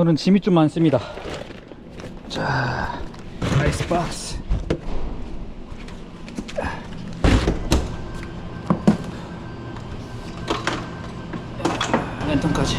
오늘은 짐이 좀 많습니다. 자, 아이스 박스. 랜턴까지.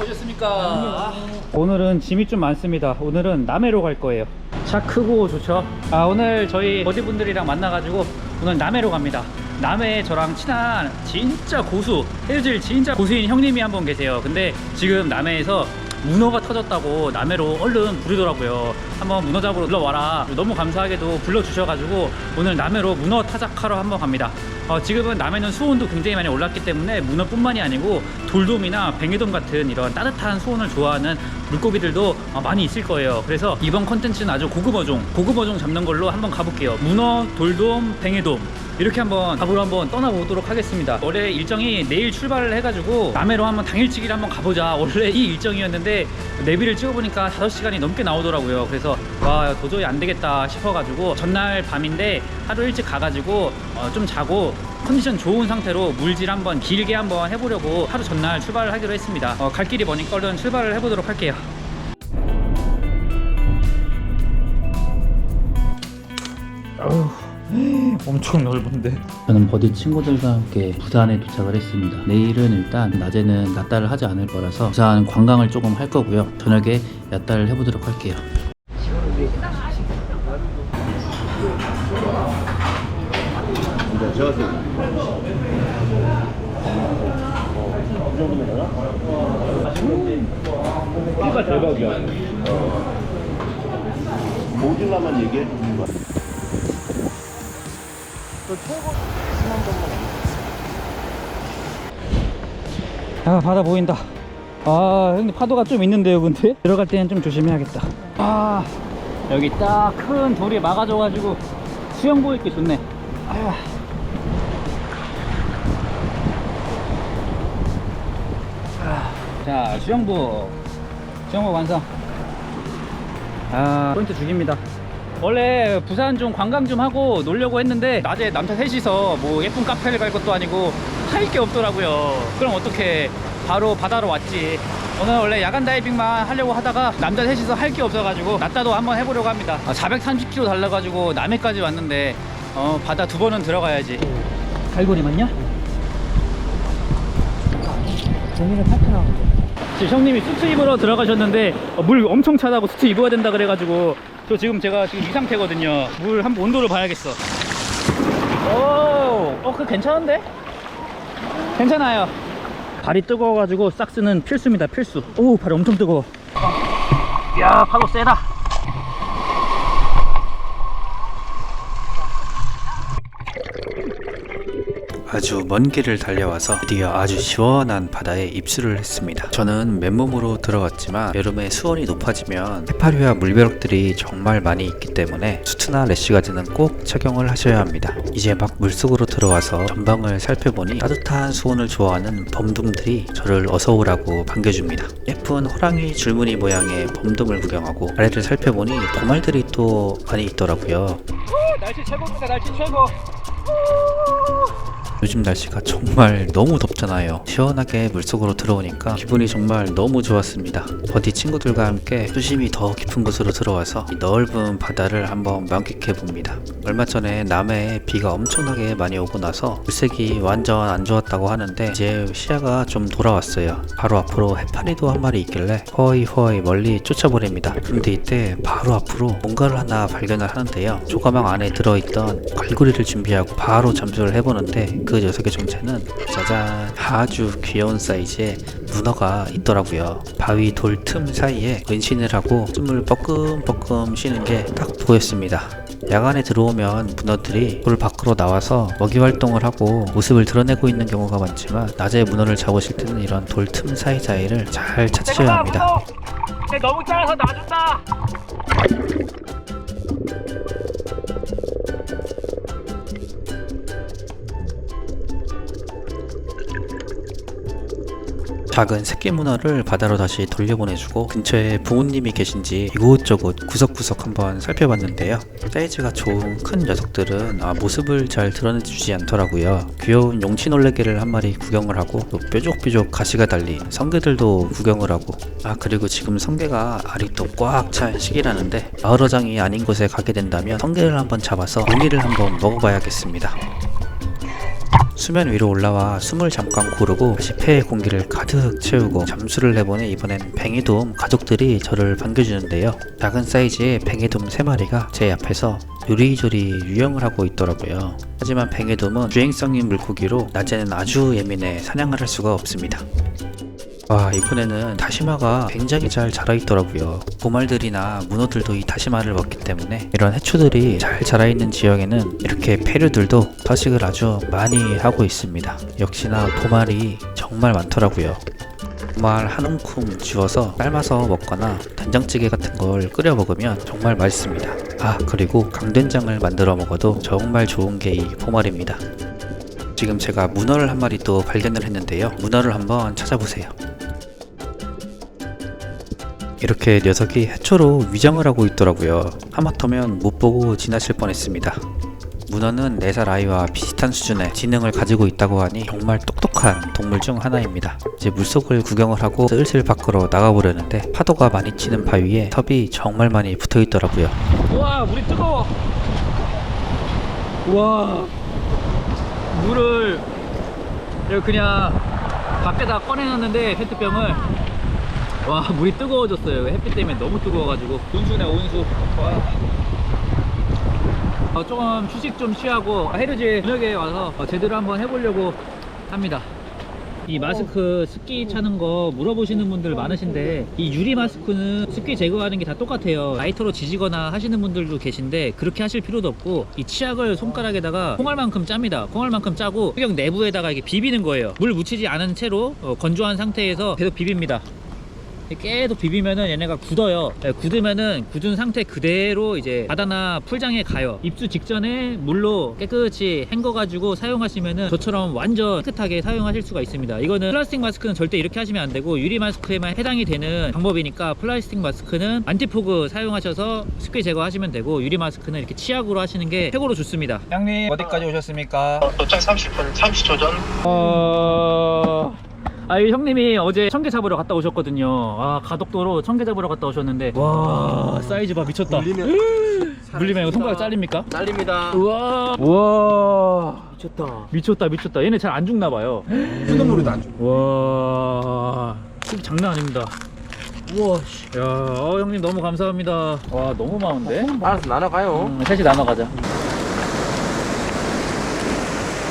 오셨습니까? 오늘은 짐이 좀 많습니다. 오늘은 남해로 갈 거예요. 차 크고 좋죠? 아, 오늘 저희 버디분들이랑 만나가지고 오늘 남해로 갑니다. 남해에 저랑 친한 진짜 고수, 헤어질 진짜 고수인 형님이 한 분 계세요. 근데 지금 남해에서 문어가 터졌다고 남해로 얼른 부르더라고요. 한번 문어 잡으러 놀러와라. 너무 감사하게도 불러주셔가지고 오늘 남해로 문어 타작하러 한번 갑니다. 어, 지금은 남해는 수온도 굉장히 많이 올랐기 때문에 문어뿐만이 아니고 돌돔이나 뱅에돔 같은 이런 따뜻한 수온을 좋아하는 물고기들도 어, 많이 있을 거예요. 그래서 이번 컨텐츠는 아주 고급 어종, 고급 어종 잡는 걸로 한번 가볼게요. 문어, 돌돔, 뱅에돔 이렇게 한번 잡으러 한번 떠나보도록 하겠습니다. 원래 일정이 내일 출발을 해가지고 남해로 한번 당일치기를 한번 가보자. 원래 이 일정이었는데 내비를 찍어보니까 5시간이 넘게 나오더라고요. 그래서 와 도저히 안 되겠다 싶어가지고 전날 밤인데 하루 일찍 가가지고 어, 좀 자고 컨디션 좋은 상태로 물질 한번 길게 한번 해보려고 하루 전날 출발을 하기로 했습니다. 어, 갈 길이 머니까 얼른 출발을 해보도록 할게요. 엄청 넓은데 저는 버디 친구들과 함께 부산에 도착을 했습니다 내일은 일단 낮에는 낮달을 하지 않을 거라서 부산 관광을 조금 할 거고요 저녁에 야달을 해보도록 할게요 피가 대박이야 모질라만 얘기해 주는 거야. 아 바다 보인다. 아 형님 파도가 좀 있는데요 근데? 들어갈 때는 좀 조심해야겠다. 아 여기 딱 큰 돌이 막아줘가지고 수영복 입기 좋네. 아. 아. 자 수영복. 수영복 완성. 아 포인트 죽입니다. 원래 부산 좀 관광 좀 하고 놀려고 했는데 낮에 남자 셋이서 뭐 예쁜 카페를 갈 것도 아니고 할 게 없더라고요. 그럼 어떻게 바로 바다로 왔지 오늘 원래 야간 다이빙만 하려고 하다가 남자 셋이서 할 게 없어가지고 낮다도 한번 해보려고 합니다. 아, 430km 달려가지고 남해까지 왔는데 어, 바다 두 번은 들어가야지. 갈고리 맞냐? 재미는 파트너 지금 형님이 수트 입으러 들어가셨는데 어, 물 엄청 차다고 수트 입어야 된다 그래가지고 저 지금 제가 지금 이 상태거든요. 물 한번 온도를 봐야겠어. 오, 어, 그 괜찮은데? 괜찮아요 발이 뜨거워가지고 삭스는 필수입니다 필수. 오 발이 엄청 뜨거워. 야 파도 세다 아주 먼 길을 달려와서 드디어 아주 시원한 바다에 입수를 했습니다. 저는 맨몸으로 들어갔지만 여름에 수온이 높아지면 해파리와 물벼룩들이 정말 많이 있기 때문에 수트나 래쉬가드는 꼭 착용을 하셔야 합니다. 이제 막 물속으로 들어와서 전방을 살펴보니 따뜻한 수온을 좋아하는 범돔들이 저를 어서 오라고 반겨줍니다. 예쁜 호랑이 줄무늬 모양의 범돔을 구경하고 아래를 살펴보니 보말들이 또 많이 있더라고요. 날씨 최고입니다 날씨 최고 요즘 날씨가 정말 너무 덥잖아요. 시원하게 물속으로 들어오니까 기분이 정말 너무 좋았습니다. 버디 친구들과 함께 수심이 더 깊은 곳으로 들어와서 이 넓은 바다를 한번 만끽해 봅니다. 얼마 전에 남해에 비가 엄청나게 많이 오고 나서 물색이 완전 안 좋았다고 하는데 이제 시야가 좀 돌아왔어요. 바로 앞으로 해파리도 한 마리 있길래 허이 허이 멀리 쫓아보냅니다. 그런데 이때 바로 앞으로 뭔가를 하나 발견을 하는데요. 조가망 안에 들어있던 갈고리를 준비하고 바로 잠수를 해보는데 그 녀석의 정체는 짜잔 아주 귀여운 사이즈의 문어가 있더라고요. 바위 돌 틈 사이에 은신을 하고 숨을 뻐끔뻐끔 쉬는 게 딱 보였습니다. 야간에 들어오면 문어들이 돌 밖으로 나와서 먹이 활동을 하고 모습을 드러내고 있는 경우가 많지만 낮에 문어를 잡으실 때는 이런 돌 틈 사이사이를 잘 찾으셔야 합니다. 너무 작아서 놔준다 작은 새끼 문어를 바다로 다시 돌려보내주고 근처에 부모님이 계신지 이곳저곳 구석구석 한번 살펴봤는데요. 사이즈가 좋은 큰 녀석들은 아, 모습을 잘 드러내주지 않더라고요. 귀여운 용치놀래개를 한 마리 구경을 하고 또 뾰족뾰족 가시가 달린 성게들도 구경을 하고 아 그리고 지금 성게가 또꽉찬 시기라는데 마을어장이 아닌 곳에 가게 된다면 성게를 한번 잡아서 고기를 한번 먹어봐야겠습니다. 수면 위로 올라와 숨을 잠깐 고르고 다시 폐에 공기를 가득 채우고 잠수를 해보니 이번엔 뱅에돔 가족들이 저를 반겨주는데요. 작은 사이즈의 뱅에돔 3마리가 제 앞에서 요리조리 유영을 하고 있더라고요. 하지만 뱅에돔은 주행성인 물고기로 낮에는 아주 예민해 사냥을 할 수가 없습니다. 와 이번에는 다시마가 굉장히 잘 자라있더라고요. 보말들이나 문어들도 이 다시마를 먹기 때문에 이런 해초들이 잘 자라있는 지역에는 이렇게 페류들도 서식을 아주 많이 하고 있습니다. 역시나 보말이 정말 많더라고요. 보말 한 움큼 주워서 삶아서 먹거나 된장찌개 같은 걸 끓여 먹으면 정말 맛있습니다. 아 그리고 강된장을 만들어 먹어도 정말 좋은 게이 보말입니다. 지금 제가 문어를 한 마리 또 발견을 했는데요. 문어를 한번 찾아보세요 이렇게 녀석이 해초로 위장을 하고 있더라고요. 하마터면 못 보고 지나칠 뻔했습니다. 문어는 4살 아이와 비슷한 수준의 지능을 가지고 있다고 하니 정말 똑똑한 동물 중 하나입니다. 이제 물속을 구경을 하고 슬슬 밖으로 나가보려는데 파도가 많이 치는 바위에 섭이 정말 많이 붙어 있더라고요. 와 물이 뜨거워 와 물을 그냥 밖에다 꺼내놨는데 페트병을 와 물이 뜨거워졌어요. 햇빛 때문에 너무 뜨거워가지고. 온수네 온수. 와. 어, 조금 휴식 좀 취하고 해루지 저녁에 와서 어, 제대로 한번 해보려고 합니다. 이 마스크 습기 차는 거 물어보시는 분들 많으신데 이 유리 마스크는 습기 제거하는 게 다 똑같아요. 라이터로 지지거나 하시는 분들도 계신데 그렇게 하실 필요도 없고 이 치약을 손가락에다가 콩알만큼 짭니다. 콩알만큼 짜고 수경 내부에다가 이게 비비는 거예요. 물 묻히지 않은 채로 어, 건조한 상태에서 계속 비빕니다 계속 비비면은 얘네가 굳어요. 네, 굳으면은 굳은 상태 그대로 이제 바다나 풀장에 가요. 입수 직전에 물로 깨끗이 헹궈가지고 사용하시면은 저처럼 완전 깨끗하게 사용하실 수가 있습니다. 이거는 플라스틱 마스크는 절대 이렇게 하시면 안 되고 유리 마스크에만 해당이 되는 방법이니까 플라스틱 마스크는 안티포그 사용하셔서 습기 제거하시면 되고 유리 마스크는 이렇게 치약으로 하시는 게 최고로 좋습니다. 형님 어디까지 오셨습니까? 도착 30분, 30초 전. 어... 아, 이 형님이 어제 청개 잡으러 갔다 오셨거든요. 아, 가덕도로 청개 잡으러 갔다 오셨는데. 와, 사이즈 봐, 미쳤다. 물리면. 물리면 이거 손가락 잘립니까? 잘립니다. 우와. 우와. 미쳤다. 미쳤다, 미쳤다. 얘네 잘 안 죽나 봐요. 수돗물에도 안 줘. 와. 습 장난 아닙니다. 우와, 씨. 야, 어, 형님 너무 감사합니다. 와, 너무 많은데? 알아서 나눠가요. 음, 셋이 나눠 가자.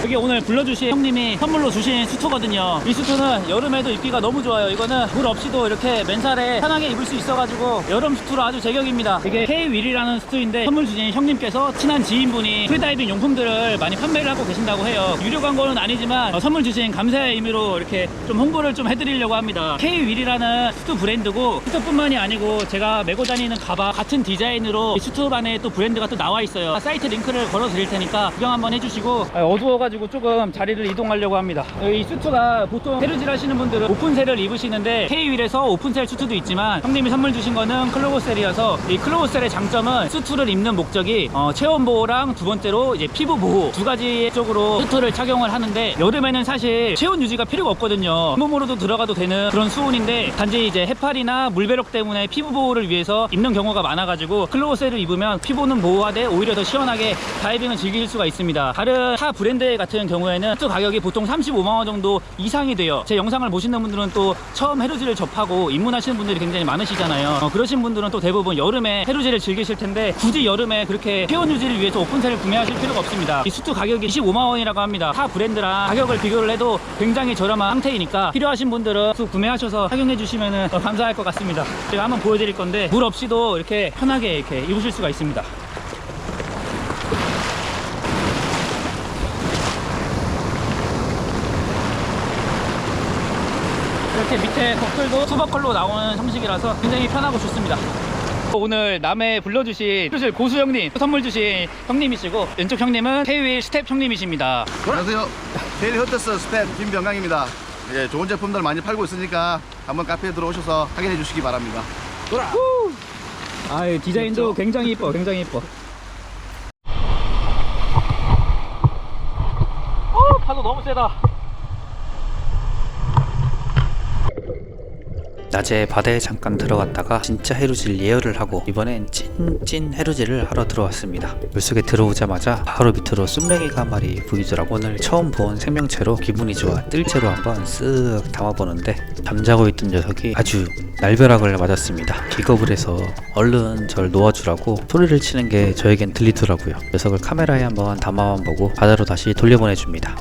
여기 오늘 불러주신 형님이 선물로 주신 수트거든요. 이 수트는 여름에도 입기가 너무 좋아요. 이거는 물 없이도 이렇게 맨살에 편하게 입을 수 있어가지고 여름 수트로 아주 제격입니다. 이게 K-윌이라는 수트인데 선물 주신 형님께서 친한 지인분이 프리다이빙 용품들을 많이 판매를 하고 계신다고 해요. 유료 광고는 아니지만 어, 선물 주신 감사의 의미로 이렇게 좀 홍보를 좀 해드리려고 합니다. K-윌이라는 수트 브랜드고 수트뿐만이 아니고 제가 메고 다니는 가방 같은 디자인으로 이 수트반에 또 브랜드가 또 나와 있어요. 사이트 링크를 걸어 드릴 테니까 구경 한번 해주시고 아, 어두워가 지고 조금 자리를 이동하려고 합니다. 이 수트가 보통 헤르질 하시는 분들은 오픈셀을 입으시는데 K-윌에서 오픈셀 수트도 있지만 형님이 선물 주신 거는 클로버셀이어서 이 클로버셀의 장점은 수트를 입는 목적이 어, 체온 보호랑 두 번째로 이제 피부 보호 두 가지 쪽으로 수트를 착용을 하는데 여름에는 사실 체온 유지가 필요가 없거든요. 몸으로도 들어가도 되는 그런 수온인데 단지 이제 해파리나 물배럭 때문에 피부 보호를 위해서 입는 경우가 많아가지고 클로버셀을 입으면 피부는 보호하되 오히려 더 시원하게 다이빙을 즐길 수가 있습니다. 다른 타 브랜드 같은 경우에는 수트 가격이 보통 35만 원 정도 이상이 돼요. 제 영상을 보시는 분들은 또 처음 헤르지를 접하고 입문하시는 분들이 굉장히 많으시잖아요. 어, 그러신 분들은 또 대부분 여름에 헤르지를 즐기실 텐데 굳이 여름에 그렇게 체온 유지를 위해서 오픈셀을 구매하실 필요가 없습니다. 이 수트 가격이 25만 원이라고 합니다. 타 브랜드랑 가격을 비교를 해도 굉장히 저렴한 상태이니까 필요하신 분들은 수 구매하셔서 착용해 주시면 감사할 것 같습니다. 제가 한번 보여드릴 건데 물 없이도 이렇게 편하게 이렇게 입으실 수가 있습니다. 이렇게 밑에 덧글도 수버컬로 나오는 형식이라서 굉장히 편하고 좋습니다. 오늘 남해 불러주신 사실 고수 형님 선물 주신 형님이시고 왼쪽 형님은 케이윌 스텝 형님이십니다. 안녕하세요. 데일리 헛데스 스텝 김병강입니다. 예, 좋은 제품들 많이 팔고 있으니까 한번 카페에 들어오셔서 확인해 주시기 바랍니다. 아 디자인도 굉장히 이뻐 굉장히 이뻐 어 파도 너무 세다 낮에 바다에 잠깐 들어갔다가 진짜 해루질 예열을 하고 이번엔 찐찐 해루질을 하러 들어왔습니다. 물속에 들어오자마자 바로 밑으로 쏨뱅이가 한 마리 보이더라고 오늘 처음 본 생명체로 기분이 좋아 뜰채로 한번 쓱 담아보는데 잠자고 있던 녀석이 아주 날벼락을 맞았습니다. 기겁을 해서 얼른 절 놓아주라고 소리를 치는 게 저에겐 들리더라고요. 녀석을 카메라에 한번 담아만 보고 바다로 다시 돌려보내줍니다.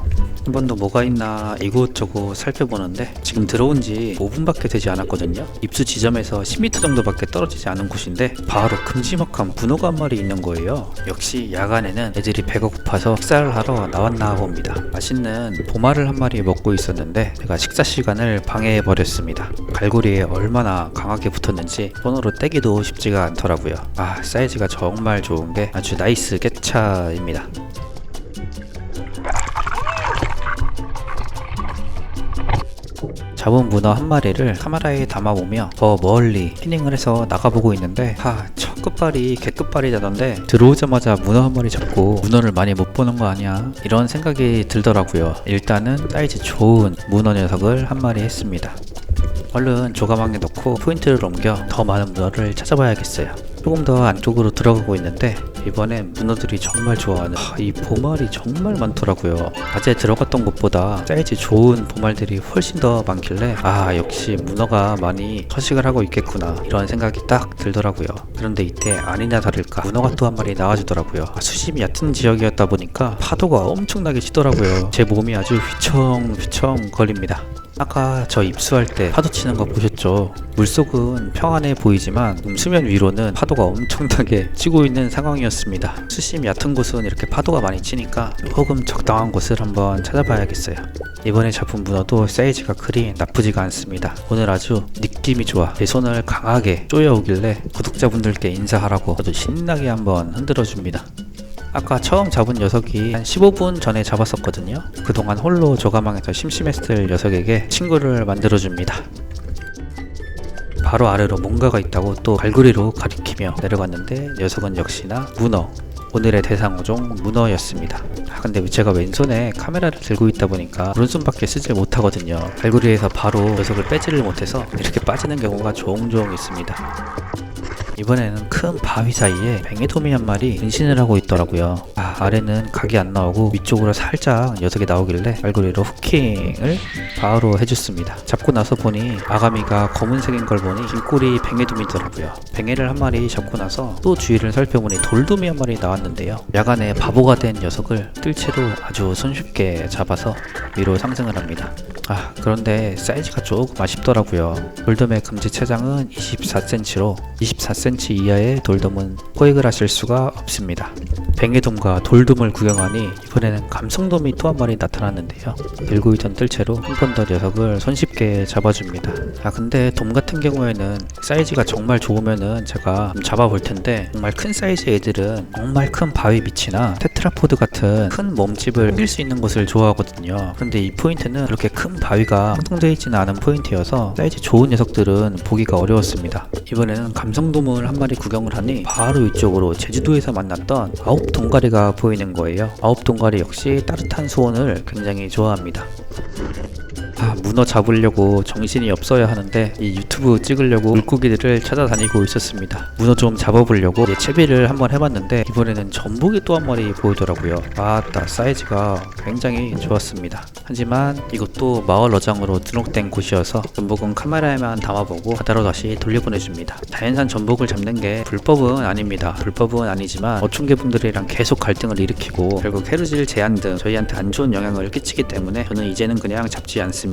한 번 더 뭐가 있나 이곳저곳 살펴보는데 지금 들어온 지 5분밖에 되지 않았거든요. 입수 지점에서 10m 정도밖에 떨어지지 않은 곳인데 바로 큼지막한 문어가 한 마리 있는 거예요. 역시 야간에는 애들이 배가 고파서 식사를 하러 나왔나 봅니다. 맛있는 보마를 한 마리 먹고 있었는데 제가 식사 시간을 방해해 버렸습니다. 갈고리에 얼마나 강하게 붙었는지 손으로 떼기도 쉽지가 않더라고요. 아 사이즈가 정말 좋은 게 아주 나이스 깨차입니다. 잡은 문어 한 마리를 카메라에 담아보며 더 멀리 피닝을 해서 나가보고 있는데 하, 첫 끝발이 개끝발이라던데 들어오자마자 문어 한 마리 잡고 문어를 많이 못 보는 거 아니야? 이런 생각이 들더라고요. 일단은 사이즈 좋은 문어 녀석을 한 마리 했습니다. 얼른 조가망에 넣고 포인트를 옮겨 더 많은 문어를 찾아봐야겠어요. 조금 더 안쪽으로 들어가고 있는데 이번엔 문어들이 정말 좋아하는 하, 이 보말이 정말 많더라고요. 낮에 들어갔던 곳보다 사이즈 좋은 보말들이 훨씬 더 많길래 아 역시 문어가 많이 서식을 하고 있겠구나 이런 생각이 딱 들더라고요. 그런데 이때 아니나 다를까 문어가 또 한 마리 나와주더라고요. 아, 수심이 얕은 지역이었다 보니까 파도가 엄청나게 치더라고요. 제 몸이 아주 휘청휘청 거립니다. 아까 저 입수할 때 파도 치는 거 보셨죠? 물속은 평안해 보이지만 음, 수면 위로는 파도가 엄청나게 치고 있는 상황이었 습니다. 수심 얕은 곳은 이렇게 파도가 많이 치니까 조금 적당한 곳을 한번 찾아봐야겠어요. 이번에 잡은 문어도 사이즈가 그리 나쁘지가 않습니다. 오늘 아주 느낌이 좋아. 제 손을 강하게 쪼여오길래 구독자분들께 인사하라고 저도 신나게 한번 흔들어 줍니다. 아까 처음 잡은 녀석이 한 15분 전에 잡았었거든요. 그동안 홀로 조가망에서 심심했을 녀석에게 친구를 만들어줍니다. 바로 아래로 뭔가가 있다고 또 갈고리로 가리키며 내려갔는데 녀석은 역시나 문어. 오늘의 대상어종 문어였습니다. 아, 근데 제가 왼손에 카메라를 들고 있다 보니까 오른손밖에 쓰질 못하거든요. 갈고리에서 바로 녀석을 빼지를 못해서 이렇게 빠지는 경우가 종종 있습니다. 이번에는 큰 바위 사이에 뱅에도미 한 마리 은신을 하고 있더라고요. 아, 아래는 각이 안 나오고 위쪽으로 살짝 녀석이 나오길래 알고리로 후킹을 바로 해줬습니다. 잡고 나서 보니 아가미가 검은색인 걸 보니 긴꼬리 뱅에도미더라고요. 뱅에를 한 마리 잡고 나서 또 주위를 살펴보니 돌돔이 한 마리 나왔는데요. 야간에 바보가 된 녀석을 뜰채로 아주 손쉽게 잡아서 위로 상승을 합니다. 아 그런데 사이즈가 조금 아쉽더라고요. 돌돔의 금지 체장은 24cm로 24cm 이하의 돌돔은 포획을 하실 수가 없습니다. 뱅에돔과 돌돔을 구경하니 이번에는 감성돔이 또 한 마리 나타났는데요. 들고 있던 뜰채로 한 번 더 녀석을 손쉽게 잡아줍니다. 아 근데 돔 같은 경우에는 사이즈가 정말 좋으면은 제가 좀 잡아볼 텐데 정말 큰 사이즈 애들은 정말 큰 바위 밑이나 테트라포드 같은 큰 몸집을 이길 수 있는 곳을 좋아하거든요. 그런데 이 포인트는 그렇게 큰 바위가 형성되어 있지는 않은 포인트여서 사이즈 좋은 녀석들은 보기가 어려웠습니다. 이번에는 감성돔을 한 마리 구경을 하니 바로 이쪽으로 제주도에서 만났던 아홉 동가리가 보이는 거예요. 아홉 동가리 역시 따뜻한 수온을 굉장히 좋아합니다. 아, 문어 잡으려고 정신이 없어야 하는데 이 유튜브 찍으려고 물고기들을 찾아다니고 있었습니다. 문어 좀 잡아보려고 이제 채비를 한번 해봤는데 이번에는 전복이 또 한 마리 보이더라고요. 아따 사이즈가 굉장히 좋았습니다. 하지만 이것도 마을 어장으로 등록된 곳이어서 전복은 카메라에만 담아보고 바다로 다시 돌려보내줍니다. 자연산 전복을 잡는 게 불법은 아닙니다. 불법은 아니지만 어촌계분들이랑 계속 갈등을 일으키고 결국 해루질 제한 등 저희한테 안 좋은 영향을 끼치기 때문에 저는 이제는 그냥 잡지 않습니다.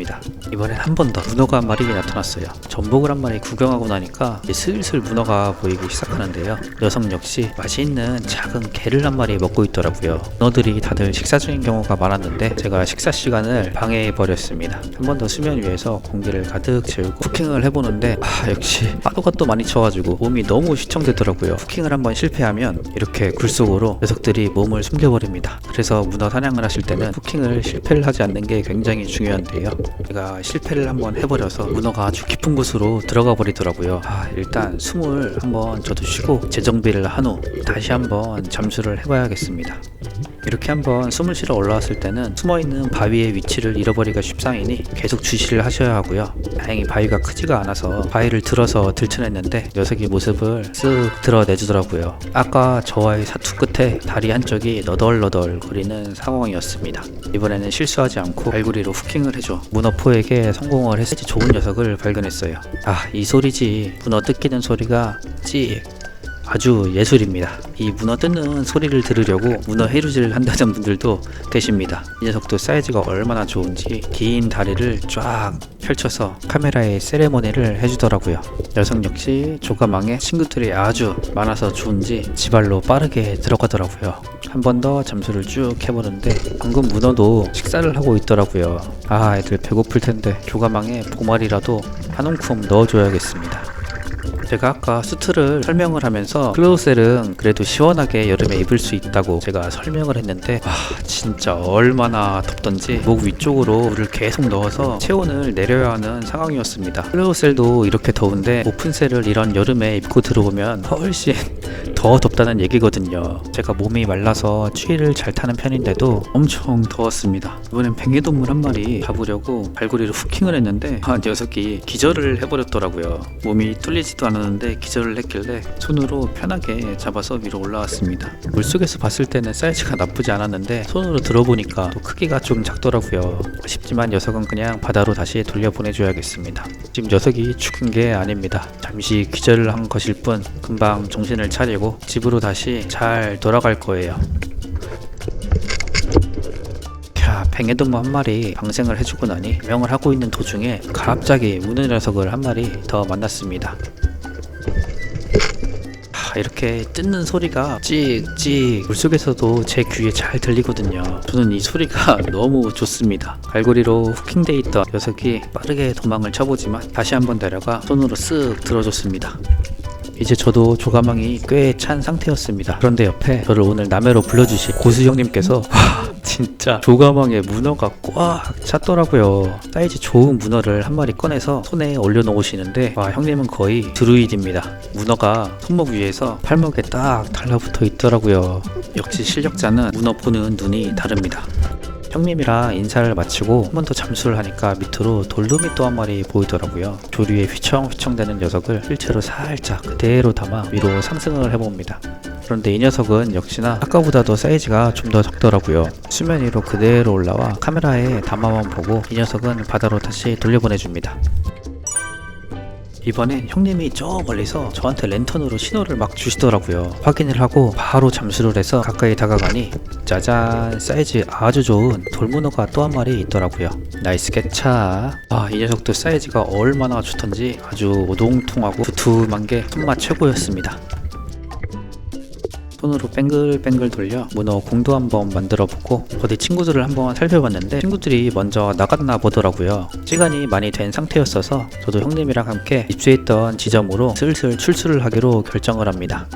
이번엔 한 번 더 문어가 한 마리 나타났어요. 전복을 한 마리 구경하고 나니까 슬슬 문어가 보이기 시작하는데요. 녀석 역시 맛있는 작은 게를 한 마리 먹고 있더라고요. 문어들이 다들 식사 중인 경우가 많았는데 제가 식사 시간을 방해해 버렸습니다. 한 번 더 수면 위에서 공기를 가득 채우고 쿠킹을 해보는데 아 역시 파도가 또 많이 쳐가지고 몸이 너무 휘청되더라고요. 쿠킹을 한번 실패하면 이렇게 굴 속으로 녀석들이 몸을 숨겨버립니다. 그래서 문어 사냥을 하실 때는 쿠킹을 실패를 하지 않는 게 굉장히 중요한데요. 제가 실패를 한번 해버려서 문어가 아주 깊은 곳으로 들어가 버리더라고요. 아, 일단 숨을 한번 저도 쉬고 재정비를 한 후 다시 한번 잠수를 해봐야겠습니다. 이렇게 한번 숨을 쉬러 올라왔을 때는 숨어있는 바위의 위치를 잃어버리기가 쉽상이니 계속 주시를 하셔야 하고요. 다행히 바위가 크지가 않아서 바위를 들어서 들쳐냈는데 녀석이 모습을 쓱 드러내주더라고요. 아까 저와의 사투 끝에 다리 한쪽이 너덜너덜 거리는 상황이었습니다. 이번에는 실수하지 않고 발구리로 후킹을 해줘 문어포에게 성공을 했지 좋은 녀석을 발견했어요. 아, 이 소리지. 문어 뜯기는 소리가 찍. 아주 예술입니다. 이 문어 뜯는 소리를 들으려고 문어 해루질을 한다는 분들도 계십니다. 이 녀석도 사이즈가 얼마나 좋은지 긴 다리를 쫙 펼쳐서 카메라에 세레모니를 해주더라고요. 녀석 역시 조가망에 친구들이 아주 많아서 좋은지 지발로 빠르게 들어가더라고요. 한 번 더 잠수를 쭉 해보는데 방금 문어도 식사를 하고 있더라고요. 아 애들 배고플 텐데 조가망에 보말이라도 한 움큼 넣어줘야겠습니다. 제가 아까 수트를 설명을 하면서 클로우셀은 그래도 시원하게 여름에 입을 수 있다고 제가 설명을 했는데 와 진짜 얼마나 덥던지 목 위쪽으로 물을 계속 넣어서 체온을 내려야 하는 상황이었습니다. 클로우셀도 이렇게 더운데 오픈셀을 이런 여름에 입고 들어오면 훨씬 더 덥다는 얘기거든요. 제가 몸이 말라서 추위를 잘 타는 편인데도 엄청 더웠습니다. 이번엔 뱅에동물 한 마리 잡으려고 발구리로 후킹을 했는데 아 녀석이 기절을 해버렸더라고요. 몸이 뚫리지도 않았는데 기절을 했길래 손으로 편하게 잡아서 위로 올라왔습니다. 물속에서 봤을 때는 사이즈가 나쁘지 않았는데 손으로 들어보니까 또 크기가 좀 작더라고요. 아쉽지만 녀석은 그냥 바다로 다시 돌려보내줘야겠습니다. 지금 녀석이 죽은 게 아닙니다. 잠시 기절을 한 것일 뿐 금방 정신을 차리고 집으로 다시 잘 돌아갈 거예요 자, 뱅에돔무 한 마리 방생을 해주고 나니 명을 하고 있는 도중에 갑자기 무는 녀석을 한 마리 더 만났습니다. 하, 이렇게 뜯는 소리가 찍찍 물속에서도 제 귀에 잘 들리거든요. 저는 이 소리가 너무 좋습니다. 갈고리로 후킹돼 있던 녀석이 빠르게 도망을 쳐보지만 다시 한번 내려가 손으로 쓱 들어줬습니다. 이제 저도 조가망이 꽤 찬 상태였습니다. 그런데 옆에 저를 오늘 남해로 불러주신 고수 형님께서 와 진짜 조가망에 문어가 꽉 찼더라고요. 사이즈 좋은 문어를 한 마리 꺼내서 손에 올려놓으시는데 와 형님은 거의 드루이드입니다. 문어가 손목 위에서 팔목에 딱 달라붙어 있더라고요. 역시 실력자는 문어 보는 눈이 다릅니다. 형님이랑 인사를 마치고 한 번 더 잠수를 하니까 밑으로 돌돔이 또 한 마리 보이더라고요. 조류에 휘청휘청대는 녀석을 실체로 살짝 그대로 담아 위로 상승을 해봅니다. 그런데 이 녀석은 역시나 아까보다도 사이즈가 좀더 적더라고요. 수면 위로 그대로 올라와 카메라에 담아만 보고 이 녀석은 바다로 다시 돌려보내줍니다. 이번엔 형님이 저 멀리서 저한테 랜턴으로 신호를 막 주시더라고요. 확인을 하고 바로 잠수를 해서 가까이 다가가니 짜잔 사이즈 아주 좋은 돌문어가 또 한 마리 있더라고요. 나이스 개차. 아 이 녀석도 사이즈가 얼마나 좋던지 아주 오동통하고 두툼한 게 손맛 최고였습니다. 손으로 뱅글뱅글 돌려 문어 공도 한번 만들어 보고 어디 친구들을 한번 살펴봤는데 친구들이 먼저 나갔나 보더라고요. 시간이 많이 된 상태였어서 저도 형님이랑 함께 입수했던 지점으로 슬슬 출수를 하기로 결정을 합니다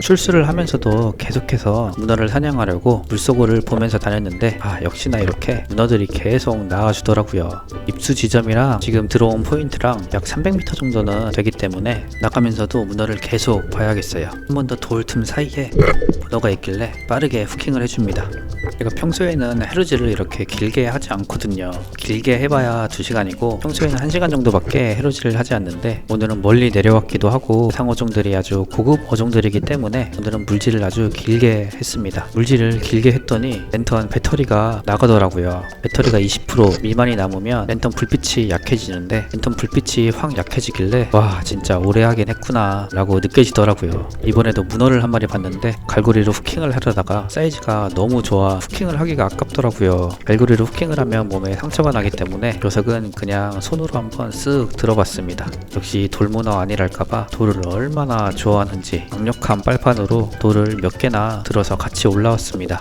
출수를 하면서도 계속해서 문어를 사냥하려고 물속을 보면서 다녔는데 아 역시나 이렇게 문어들이 계속 나와주더라고요. 입수 지점이랑 지금 들어온 포인트랑 약 300m 정도는 되기 때문에 나가면서도 문어를 계속 봐야겠어요. 한 번 더 돌 틈 사이에 문어가 있길래 빠르게 후킹을 해줍니다 제가 평소에는 해루질을 이렇게 길게 하지 않거든요. 길게 해봐야 2시간이고 평소에는 1시간 정도밖에 해루질을 하지 않는데 오늘은 멀리 내려왔기도 하고 상어종들이 아주 고급 어종들이기 때문에 오늘은 물질을 아주 길게 했습니다. 물질을 길게 했더니 랜턴 배터리가 나가더라고요. 배터리가 20% 미만이 남으면 랜턴 불빛이 약해지는데 랜턴 불빛이 확 약해지길래 와 진짜 오래 하긴 했구나 라고 느껴지더라고요. 이번에도 문어를 한 마리 봤는데 갈고리로 후킹을 하려다가 사이즈가 너무 좋아 후킹을 하기가 아깝더라고요. 갈고리로 후킹을 하면 몸에 상처가 나기 때문에 녀석은 그냥 손으로 한번 쓱 들어봤습니다. 역시 돌문어 아니랄까봐 돌을 얼마나 좋아하는지 강력한 빨판으로 돌을 몇 개나 들어서 같이 올라왔습니다.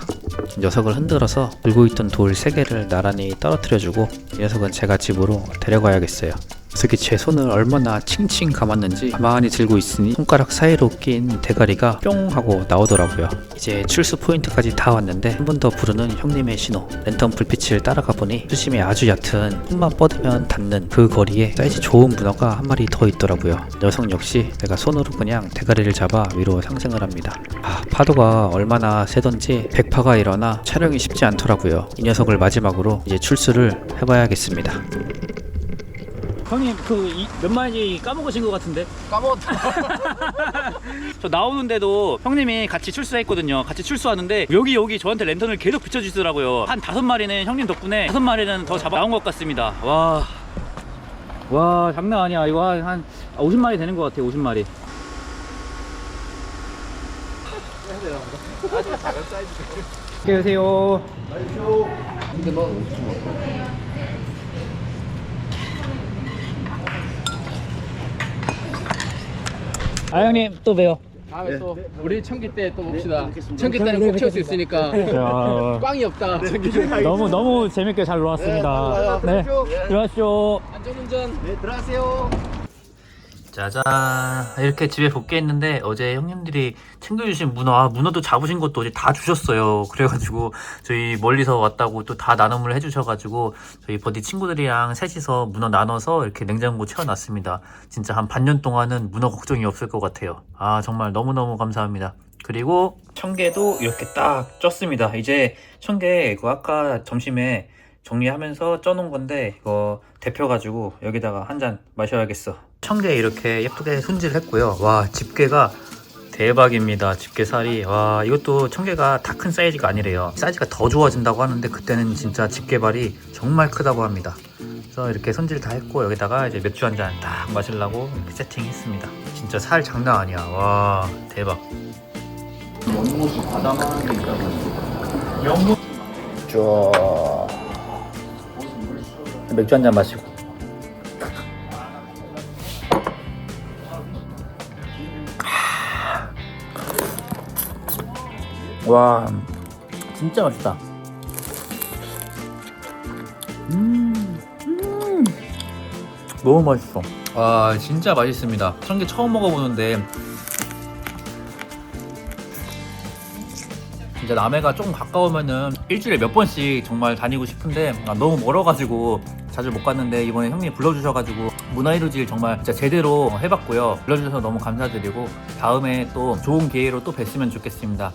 녀석을 흔들어서 들고 있던 돌 3개를 나란히 떨어뜨려주고 이 녀석은 제가 집으로 데려가야겠어요 녀석이 제 손을 얼마나 칭칭 감았는지 가만히 들고 있으니 손가락 사이로 낀 대가리가 뿅 하고 나오더라고요. 이제 출수 포인트까지 다 왔는데 한 번 더 부르는 형님의 신호. 랜턴 불빛을 따라가 보니 수심이 아주 얕은 손만 뻗으면 닿는 그 거리에 사이즈 좋은 문어가 한 마리 더 있더라고요. 녀석 역시 내가 손으로 그냥 대가리를 잡아 위로 상승을 합니다. 아, 파도가 얼마나 세던지 백파가 일어나 촬영이 쉽지 않더라고요. 이 녀석을 마지막으로 이제 출수를 해봐야겠습니다. 형님 그 몇 마리 까먹으신 것 같은데? 까먹었다. 저 나오는데도 형님이 같이 출수했거든요. 같이 출수하는데 여기 여기 저한테 랜턴을 계속 비춰주시더라고요. 한 다섯 마리는 형님 덕분에 다섯 마리는 더 잡아 나온 것 같습니다. 와, 와 장난 아니야. 이거 한, 한 50마리 되는 것 같아요. 50마리. 안녕하세요. 아 형님 또 봬요. 다음에 또 우리 청기 때 또 봅시다. 청기 때는 꼭 채울 수 있으니까 야, 꽝이 없다. 너무 너무 재밌게 잘 놀았습니다. 네, 들어가시죠. 안전운전. 네, 들어가세요. 짜잔. 이렇게 집에 복귀했는데 어제 형님들이 챙겨주신 문어 아, 문어도 잡으신 것도 어제 다 주셨어요. 그래가지고 저희 멀리서 왔다고 또 다 나눔을 해주셔가지고 저희 버디 친구들이랑 셋이서 문어 나눠서 이렇게 냉장고 채워놨습니다. 진짜 한 반년 동안은 문어 걱정이 없을 것 같아요. 아 정말 너무너무 감사합니다. 그리고 청개도 이렇게 딱 쪘습니다. 이제 청개 이거 아까 점심에 정리하면서 쪄놓은 건데 이거 데펴가지고 여기다가 한 잔 마셔야겠어 청개 이렇게 예쁘게 손질했고요. 와 집게가 대박입니다. 집게살이. 와 이것도 청개가 다 큰 사이즈가 아니래요. 사이즈가 더 좋아진다고 하는데 그때는 진짜 집게발이 정말 크다고 합니다. 그래서 이렇게 손질 다 했고 여기다가 이제 맥주 한 잔 딱 마시려고 이렇게 세팅했습니다. 진짜 살 장난 아니야. 와 대박. 쫙 맥주 한 잔 마시고 와. 진짜 맛있다. 음, 음. 너무 맛있어. 와 진짜 맛있습니다. 청개 처음 먹어보는데. 진짜 남해가 조금 가까우면은 일주일에 몇 번씩 정말 다니고 싶은데 아, 너무 멀어가지고 자주 못 갔는데 이번에 형님 불러주셔가지고 문화이루질 정말 진짜 제대로 해봤고요. 불러주셔서 너무 감사드리고 다음에 또 좋은 기회로 또 뵀으면 좋겠습니다